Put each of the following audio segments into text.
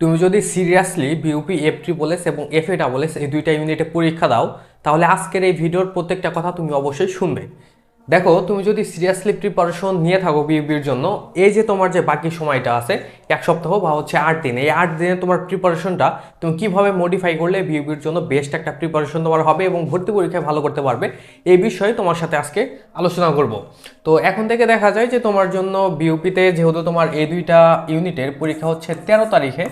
তুমি যদি seriously BUP F triple S এবং এফ এ ডাবল এস এই দুইটা ইউনিটে পরীক্ষা দাও, তাহলে আজকের এই ভিডিওর প্রত্যেকটা কথা তুমি অবশ্যই শুনবে। দেখো, তুমি যদি সিরিয়াসলি প্রিপারেশন নিয়ে থাকো বিউপির জন্য, এই যে তোমার যে বাকি সময়টা আছে, এক সপ্তাহ বা হচ্ছে আট দিন, এই আট দিনে তোমার প্রিপারেশনটা তুমি কীভাবে মডিফাই করলে বিউপির জন্য বেস্ট একটা প্রিপারেশন তোমার হবে এবং ভর্তি পরীক্ষায় ভালো করতে পারবে, এই বিষয়ে তোমার সাথে আজকে আলোচনা করব। তো এখন থেকে দেখা যায় যে তোমার জন্য বিউপিতে যেহেতু তোমার এই দুইটা ইউনিটের পরীক্ষা হচ্ছে তেরো তারিখে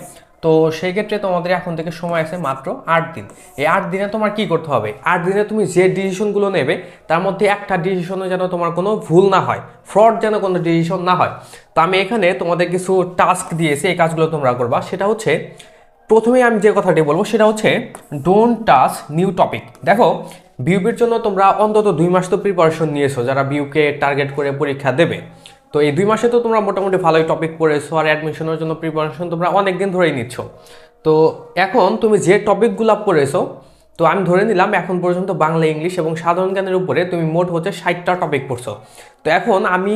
তো সেই ক্ষেত্রে তোমাদের এখন থেকে সময় আছে মাত্র আট দিন। এই আট দিনে তোমার কি করতে হবে? আট দিনে তুমি যে ডিসিশনগুলো নেবে, তার মধ্যে একটা ডিসিশনে যেন তোমার কোনো ভুল না হয় ফ্রড যেন কোনো ডিসিশন না হয়। তো আমি এখানে তোমাদের কিছু টাস্ক দিয়েছি, এই কাজগুলো তোমরা করবা। সেটা হচ্ছে, প্রথমে আমি যে কথাটি বলব, সেটা হচ্ছে ডোন্ট টাচ নিউ টপিক দেখো বিউপির জন্য তোমরা অন্তত দুই মাস তো প্রিপারেশন নিয়েছো, যারা বিউকে টার্গেট করে পরীক্ষা দেবে। তো এই দুই মাসে তো তোমরা মোটামুটি ভালোই টপিক পড়েছো আর অ্যাডমিশনের জন্য প্রিপারেশন তোমরা অনেক দিন ধরেই নিচ্ছ। তো এখন তুমি যে টপিকগুলো পড়েছো, তো আমি ধরে নিলাম এখন পর্যন্ত বাংলা, ইংলিশ এবং সাধারণ জ্ঞানের উপরে তুমি মোট হচ্ছে ষাটটা টপিক পড়ছো। তো এখন আমি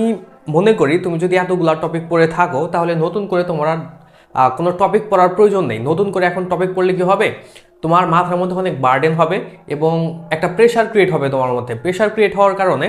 মনে করি তুমি যদি এতগুলা টপিক পড়ে থাকো, তাহলে নতুন করে তোমার কোনো টপিক পড়ার প্রয়োজন নেই। নতুন করে এখন টপিক পড়লে কি হবে? তোমার মাথার মধ্যে অনেক বার্ডেন হবে এবং একটা প্রেশার ক্রিয়েট হবে তোমার মধ্যে। প্রেশার ক্রিয়েট হওয়ার কারণে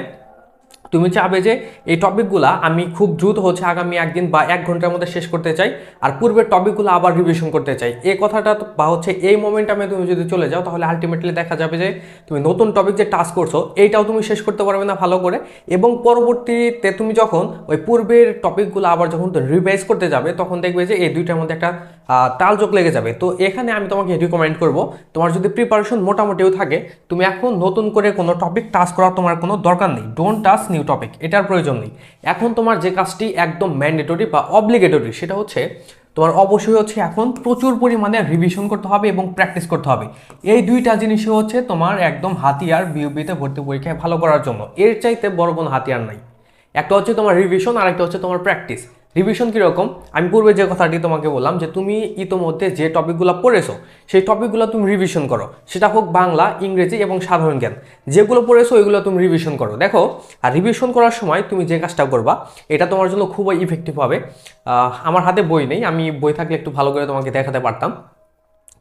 তুমি চাবে যে এই টপিকগুলা আমি খুব দ্রুত হচ্ছে আগামী একদিন বা এক ঘণ্টার মধ্যে শেষ করতে চাই, আর পূর্বের টপিকগুলো আবার রিভিশন করতে চাই। এই কথাটা বা হচ্ছে এই মোমেন্টামে তুমি যদি চলে যাও, তাহলে আলটিমেটলি দেখা যাবে যে তুমি নতুন টপিক যে টাস্ক করছ, এইটাও তুমি শেষ করতে পারবে না ভালো করে। এবং পরবর্তীতে তুমি যখন ওই পূর্বের টপিকগুলো আবার যখন রিভাইজ করতে যাবে, তখন দেখবে যে এই দুইটার মধ্যে একটা তালযোগ লেগে যাবে। তো এখানে আমি তোমাকে রিকমেন্ড করব, তোমার যদি প্রিপারেশন মোটামুটিও থাকে, তুমি এখন নতুন করে কোনো টপিক টাচ করার তোমার কোনো দরকার নেই। ডোন্ট টাচ নিউ টপিক এটার প্রয়োজন নেই। এখন তোমার যে কাজটি একদম ম্যান্ডেটরি বা অব্লিগেটরি সেটা হচ্ছে তোমার অবশ্যই হচ্ছে এখন প্রচুর পরিমাণে রিভিশন করতে হবে এবং প্র্যাকটিস করতে হবে। এই দুইটা জিনিসই হচ্ছে তোমার একদম হাতিয়ার বিউবিতে ভর্তি পরীক্ষায় ভালো করার জন্য। এর চাইতে বড় কোনো হাতিয়ার নাই। একটা হচ্ছে তোমার রিভিশন আর একটা হচ্ছে তোমার প্র্যাকটিস রিভিশন কীরকম? আমি পূর্বে যে কথাটি তোমাকে বললাম যে তুমি ইতোমধ্যে যে টপিকগুলো পড়েছো, সেই টপিকগুলো তুমি রিভিশন করো। সেটা হোক বাংলা, ইংরেজি এবং সাধারণ জ্ঞান। যেগুলো পড়েছো, ওইগুলো তুমি রিভিশন করো। দেখো, আর রিভিশন করার সময় তুমি যে কাজটা করবা, এটা তোমার জন্য খুবই ইফেক্টিভ হবে। আমার হাতে বই নেই, আমি বই থাকলে একটু ভালো করে তোমাকে দেখাতে পারতাম।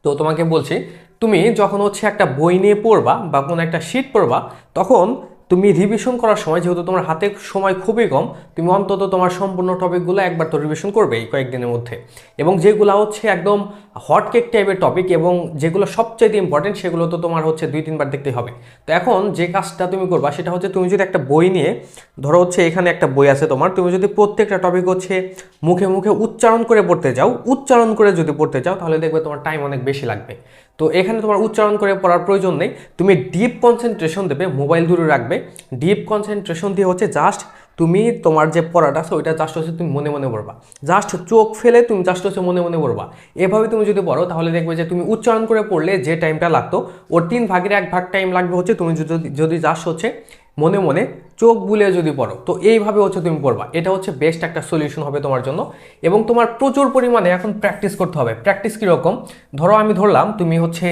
তো তোমাকে বলছি, তুমি যখন হচ্ছে একটা বই নিয়ে পড়বা বা কোনো একটা শীট পড়বা, তখন তুমি রিভিশন করার সময়, যেহেতু তোমার হাতে সময় খুবই কম, তুমি অন্তত তোমার সম্পূর্ণ টপিকগুলো একবার তো রিভিশন করবে এই কয়েকদিনের মধ্যে। এবং যেগুলো হচ্ছে একদম হট কেক টাইপের টপিক এবং যেগুলো সবচেয়ে ইম্পর্টেন্ট সেগুলো তো তোমার হচ্ছে দুই, তিনবার দেখতে হবে। তো এখন যে কাজটা তুমি করবা, সেটা হচ্ছে তুমি যদি একটা বই নিয়ে, ধরো হচ্ছে এখানে একটা বই আছে তোমার, তুমি যদি প্রত্যেকটা টপিক হচ্ছে মুখে মুখে উচ্চারণ করে পড়তে যাও, উচ্চারণ করে যদি পড়তে চাও তাহলে দেখবে তোমার টাইম অনেক বেশি লাগবে। তো এখানে তোমার উচ্চারণ করে পড়ার প্রয়োজন নেই। তুমি ডিপ কনসেন্ট্রেশন দেবে মোবাইল দূরে রাখবে। ডিপ কনসেন্ট্রেশন দিয়ে হচ্ছে জাস্ট তুমি তোমার যে পড়াটা আছে, ওইটা জাস্ট হচ্ছে তুমি মনে মনে পড়বা। জাস্ট চোখ ফেলে তুমি জাস্ট হচ্ছে মনে মনে পড়বা। এভাবে তুমি যদি পড়ো, তাহলে দেখবে যে তুমি উচ্চারণ করে পড়লে যে টাইমটা লাগতো, ওর তিন ভাগের এক ভাগ টাইম লাগবে হচ্ছে তুমি যদি যদি জাস্ট হচ্ছে মনে মনে চোখ বুলিয়ে যদি পড়ো, তো এইভাবে হচ্ছে তুমি পড়বা। এটা হচ্ছে বেস্ট একটা সলিউশন হবে তোমার জন্য। এবং তোমার প্রচুর পরিমাণে এখন প্র্যাকটিস করতে হবে। প্র্যাকটিস কীরকম? ধরো আমি ধরলাম, তুমি হচ্ছে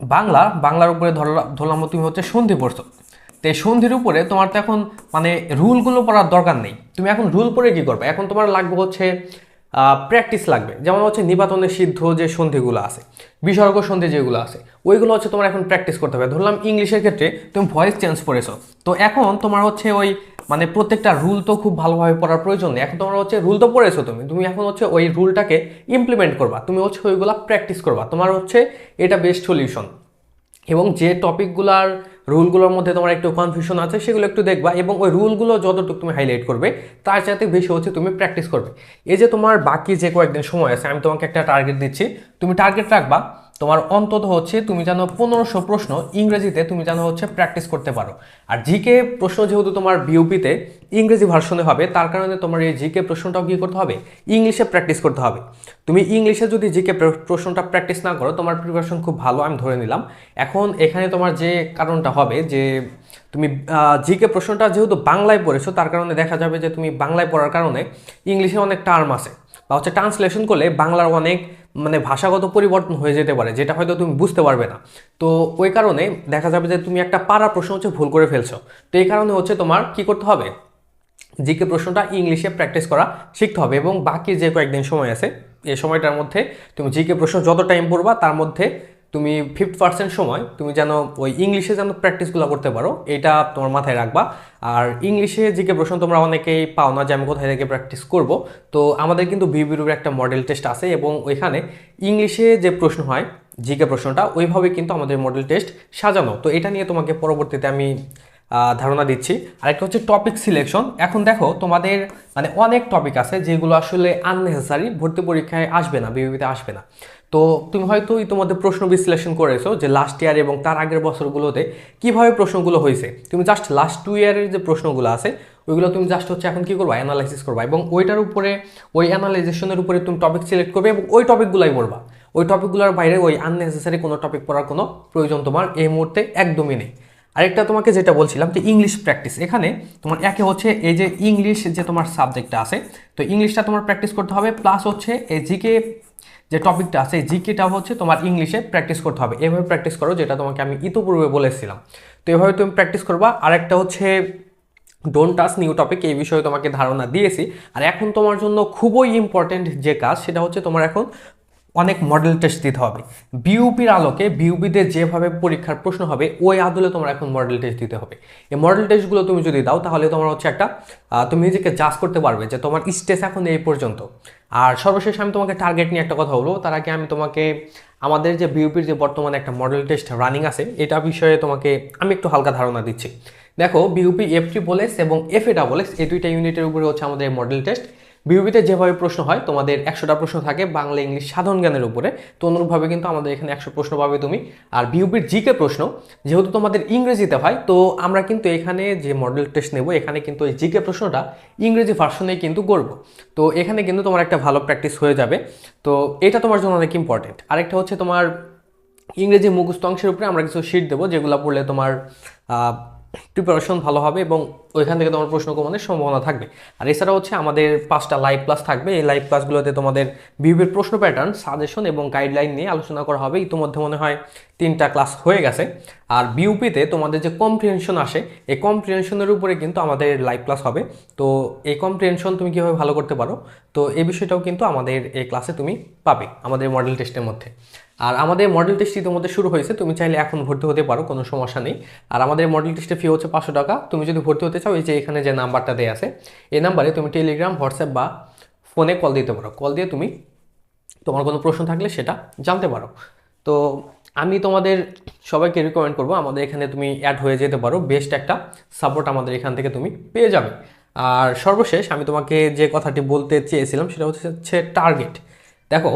বাংলা, বাংলার উপরে ধরলাম ধরলাম তুমি হচ্ছে সন্ধি পড়ছো। তো সন্ধির উপরে তোমার তো এখন মানে রুলগুলো পড়ার দরকার নেই। তুমি এখন রুল পড়ে কি করবে? এখন তোমার লাগবে হচ্ছে প্র্যাকটিস লাগবে। যেমন হচ্ছে নিবাতনের সিদ্ধ যে সন্ধিগুলো আছে, বিসর্গ সন্ধি যেগুলো আছে, ওইগুলো হচ্ছে তোমার এখন প্র্যাকটিস করতে হবে। ধরলাম ইংলিশের ক্ষেত্রে তুমি ভয়েস চেঞ্জ করেছ তো এখন তোমার হচ্ছে ওই মানে প্রত্যেকটা রুল তো খুব ভালোভাবে পড়ার প্রয়োজন নেই। এখন তোমার হচ্ছে রুল তো পড়েছো তুমি। তুমি এখন হচ্ছে ওই রুলটাকে ইমপ্লিমেন্ট করবা। তুমি হচ্ছে ওইগুলা প্র্যাকটিস করবা। তোমার হচ্ছে এটা বেস্ট সলিউশন এবং যে টপিকগুলোর রুলগুলোর মধ্যে তোমার একটু কনফিউশন আছে, সেগুলো একটু দেখবা এবং ওই রুলগুলো যতটুকু তুমি হাইলাইট করবে, তার সাথে বেশি হচ্ছে তুমি প্র্যাকটিস করবে। এই যে তোমার বাকি যে কয়েকদিন সময় আছে, আমি তোমাকে একটা টার্গেট দিচ্ছি, তুমি টার্গেট রাখবা তোমার অন্তত হচ্ছে তুমি যেন পনেরোশো প্রশ্ন ইংরেজিতে তুমি যেন হচ্ছে প্র্যাকটিস করতে পারো। আর জিকে প্রশ্ন যেহেতু তোমার বিউপিতে ইংরেজি ভার্সনে হবে, তার কারণে তোমার এই জিকে প্রশ্নটাও কী করতে হবে? ইংলিশে প্র্যাকটিস করতে হবে। তুমি ইংলিশে যদি জিকে প্রশ্নটা প্র্যাকটিস না করো, তোমার প্রিপারেশন খুব ভালো, আমি ধরে নিলাম। এখন এখানে তোমার যে কারণটা হবে যে তুমি জিকে প্রশ্নটা যেহেতু বাংলায় পড়েছো, তার কারণে দেখা যাবে যে তুমি বাংলায় পড়ার কারণে ইংলিশে অনেক টার্ম আছে। বা হচ্ছে ট্রান্সলেশন করলে বাংলার অনেক মানে ভাষাগত পরিবর্তন হয়ে যেতে পারে, যেটা হয়তো তুমি বুঝতে পারবে না। তো ওই কারণে দেখা যাবে যে তুমি একটা পাড়া প্রশ্ন হচ্ছে ভুল করে ফেলছো। তো এই কারণে হচ্ছে তোমার কি করতে হবে? জিকে প্রশ্নটা ইংলিশে প্র্যাকটিস করা শিখতে হবে এবং বাকি যে কয়েকদিন সময় আছে এই সময়টার মধ্যে তুমি জিকে প্রশ্ন যত টাইম পড়বা, তার মধ্যে তুমি ফিফটি পার্সেন্ট সময় তুমি যেন ওই ইংলিশে যেন প্র্যাকটিসগুলো করতে পারো, এটা তোমার মাথায় রাখবা। আর ইংলিশে জিকে প্রশ্ন তোমরা অনেকেই পাও না যে আমি কোথায় থেকে প্র্যাকটিস করব। তো আমাদের কিন্তু বিবিরুর একটা মডেল টেস্ট আছে এবং ওইখানে ইংলিশে যে প্রশ্ন হয়, জিকে প্রশ্নটা, ওইভাবে কিন্তু আমাদের মডেল টেস্ট সাজানো। তো এটা নিয়ে তোমাকে পরবর্তীতে আমি ধারণা দিচ্ছি। আরেকটা হচ্ছে টপিক সিলেকশন এখন দেখো, তোমাদের মানে অনেক টপিক আছে যেগুলো আসলে আননেসেসারি ভর্তি পরীক্ষায় আসবে না বিবিতে আসবে না। তো তুমি হয়তো ইতিমধ্যে প্রশ্ন বিশ্লেষণ করেছ যে লাস্ট ইয়ার এবং তার আগের বছরগুলোতে কীভাবে প্রশ্নগুলো হয়েছে। তুমি জাস্ট লাস্ট টু ইয়ারের যে প্রশ্নগুলো আছে, ওইগুলো তুমি জাস্ট হচ্ছে এখন কি করবা? অ্যানালাইসিস করবা এবং ওইটার উপরে, ওই অ্যানালাইজেশনের উপরে তুমি টপিক সিলেক্ট করবে এবং ওই টপিকগুলাই পড়বা। ওই টপিকগুলোর বাইরে ওই আননেসেসারি কোনো টপিক পড়ার কোনো প্রয়োজন তোমার এই মুহূর্তে একদমই নেই। আরেকটা তোমাকে যেটা বলছিলাম যে ইংলিশ প্র্যাকটিস এখানে তোমার একে হচ্ছে এই যে ইংলিশ যে তোমার সাবজেক্টটা আছে, তো ইংলিশটা তোমার প্র্যাকটিস করতে হবে প্লাস হচ্ছে এই জিকে যে টপিকটা আছে জিকেটা হচ্ছে তোমার ইংলিশে প্র্যাকটিস করতে হবে। এভাবে প্র্যাকটিস করো, যেটা তোমাকে আমি ইতোপূর্বে বলেছিলাম। তো এভাবে তুমি প্র্যাকটিস করবা। আরেকটা হচ্ছে ডোন্ট টাচ নিউ টপিক এই বিষয়ে তোমাকে ধারণা দিয়েছি। আর এখন তোমার জন্য খুবই ইম্পর্টেন্ট যে কাজ, সেটা হচ্ছে তোমার এখন অনেক মডেল টেস্ট দিতে হবে। বিউপির আলোকে বিউপিতে যেভাবে পরীক্ষার প্রশ্ন হবে, ওই আদলে তোমার এখন মডেল টেস্ট দিতে হবে। এই মডেল টেস্টগুলো তুমি যদি দাও, তাহলে তোমার হচ্ছে একটা তুমি নিজেকে জাজ করতে পারবে যে তোমার স্টেজ এখন এই পর্যন্ত। আর সর্বশেষ আমি তোমাকে টার্গেট নিয়ে একটা কথা বলব। তার আগে আমি তোমাকে, আমাদের যে বিউপির যে বর্তমানে একটা মডেল টেস্ট রানিং আছে, এটা বিষয়ে তোমাকে আমি একটু হালকা ধারণা দিচ্ছি। দেখো বিউপি এফ ট্রিপল এবং এফ এ এই দুইটা ইউনিটের উপরে হচ্ছে আমাদের মডেল টেস্ট বিউপিতে যেভাবে প্রশ্ন হয়, তোমাদের একশোটা প্রশ্ন থাকে বাংলা, ইংলিশ, সাধারণ জ্ঞানের উপরে। তো অনুরূপভাবে কিন্তু আমাদের এখানে একশো প্রশ্ন পাবে তুমি। আর বিউপির জিকে প্রশ্ন, যেহেতু তোমাদের ইংরেজিতে হয়, তো আমরা কিন্তু এখানে যে মডেল টেস্ট নেব, এখানে কিন্তু এই জিকে প্রশ্নটা ইংরেজি ভার্সনেই কিন্তু করব। তো এখানে কিন্তু তোমার একটা ভালো প্র্যাকটিস হয়ে যাবে। তো এটা তোমার জন্য অনেক ইম্পর্টেন্ট আরেকটা হচ্ছে তোমার ইংরেজি মুখস্থ অংশের উপরে আমরা কিছু শিট দেবো, যেগুলো পড়লে তোমার প্রিপারেশন ভালো হবে এবং ওইখান থেকে তোমার প্রশ্ন কমানোর সম্ভাবনা থাকবে। আর এছাড়া হচ্ছে আমাদের পাঁচটা লাইভ ক্লাস থাকবে। এই লাইভ ক্লাসগুলোতে তোমাদের বিভিন্ন প্রশ্ন প্যাটার্ন সাজেশন এবং গাইডলাইন নিয়ে আলোচনা করা হবে। ইতিমধ্যে মনে হয় তিনটা ক্লাস হয়ে গেছে। আর বিউপিতে তোমাদের যে কম্প্রিহেনশন আসে, এই কম্প্রিহেনশনের উপরে কিন্তু আমাদের লাইভ ক্লাস হবে। তো এই কম্প্রিহেনশন তুমি কীভাবে ভালো করতে পারো? তো এই বিষয়টাও কিন্তু আমাদের এই ক্লাসে তুমি পাবে, আমাদের মডেল টেস্টের মধ্যে। আর আমাদের মডেল টেস্ট ইতিমধ্যে শুরু হয়েছে, তুমি চাইলে এখন ভর্তি হতে পারো, কোনো সমস্যা নেই। আর আমাদের মডেল টেস্টের ফি হচ্ছে পাঁচশো টাকা, তুমি যদি ভর্তি হতে চাও, এই যে এখানে যে নাম্বারটা দেওয়া আছে, এই নাম্বারে তুমি টেলিগ্রাম হোয়াটসঅ্যাপ বা ফোনে কল দিতে পারো। কল দিয়ে তুমি তোমার কোনো প্রশ্ন থাকলে সেটা জানতে পারো। তো আমি তোমাদের সবাইকে রিকমেন্ড করব, আমাদের এখানে তুমি অ্যাড হয়ে যেতে পারো বেস্ট একটা সাপোর্ট আমাদের এখান থেকে তুমি পেয়ে যাবে। আর সর্বশেষ আমি তোমাকে যে কথাটি বলতে চেয়েছিলাম, সেটা হচ্ছে হচ্ছে টার্গেট দেখো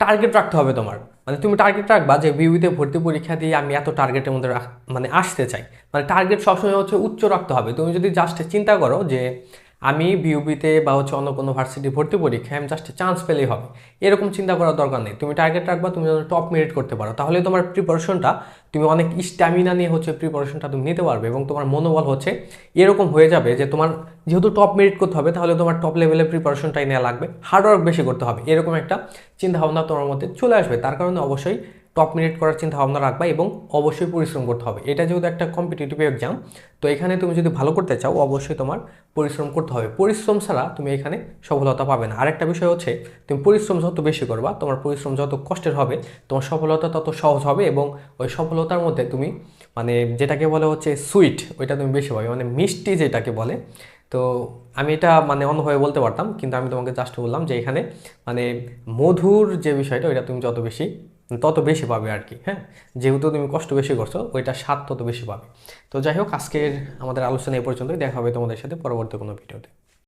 টার্গেট রাখতে হবে তোমার। মানে তুমি টার্গেট রাখবা যে বিউতে ভর্তি পরীক্ষা দিয়ে আমি এত টার্গেটের মধ্যে মানে আসতে চাই। মানে টার্গেট সবসময় হচ্ছে উচ্চ রাখতে হবে। তুমি যদি জাস্ট চিন্তা করো যে আমি বিউবিতে বা হচ্ছে অন্য কোনো ভার্সিটি ভর্তি পরীক্ষায় আমি জাস্ট চান্স পেলেই হবে। এরকম চিন্তা করার দরকার নেই। তুমি টার্গেট রাখবা, তুমি যেন টপ মেরিট করতে পারো। তাহলে তোমার প্রিপারেশনটা তুমি অনেক স্ট্যামিনা নিয়ে হচ্ছে প্রিপারেশনটা তুমি নিতে পারবে এবং তোমার মনোবল হচ্ছে এরকম হয়ে যাবে যে তোমার যেহেতু টপ মেরিট করতে হবে, তাহলে তোমার টপ লেভেলের প্রিপারেশনটাই নেওয়া লাগবে। হার্ডওয়ার্ক বেশি করতে হবে। এরকম একটা চিন্তা ভাবনা তোমার মধ্যে চলে আসবে। তার কারণে অবশ্যই টপ মিনিট করার চিন্তা ভাবনা রাখবা এবং অবশ্যই পরিশ্রম করতে হবে। এটা যেহেতু একটা কম্পিটিটিভ এক্সাম তো এখানে তুমি যদি ভালো করতে চাও, অবশ্যই তোমার পরিশ্রম করতে হবে। পরিশ্রম ছাড়া তুমি এখানে সফলতা পাবে না। আরেকটা বিষয় হচ্ছে, তুমি পরিশ্রম যত বেশি করবা, তোমার পরিশ্রম যত কষ্টের হবে, তোমার সফলতা তত সহজ হবে এবং ওই সফলতার মধ্যে তুমি মানে যেটাকে বলে হচ্ছে সুইট ওইটা তুমি বেশি পাবে। মানে মিষ্টি যেটাকে বলে। তো আমি এটা মানে অন্যভাবে বলতে পারতাম, কিন্তু আমি তোমাকে জাস্ট বললাম যে এখানে মানে মধুর যে বিষয়টা, ওইটা তুমি যত বেশি তত বেশি পাবে আর কি হ্যাঁ? যেহেতু তুমি কষ্ট বেশি করছ ওইটা স্বাদ তত বেশি পাবে। তো যাই হোক, আজকের আমাদের আলোচনা এই পর্যন্তই। দেখা হবে তোমাদের সাথে পরবর্তী কোনো ভিডিওতে।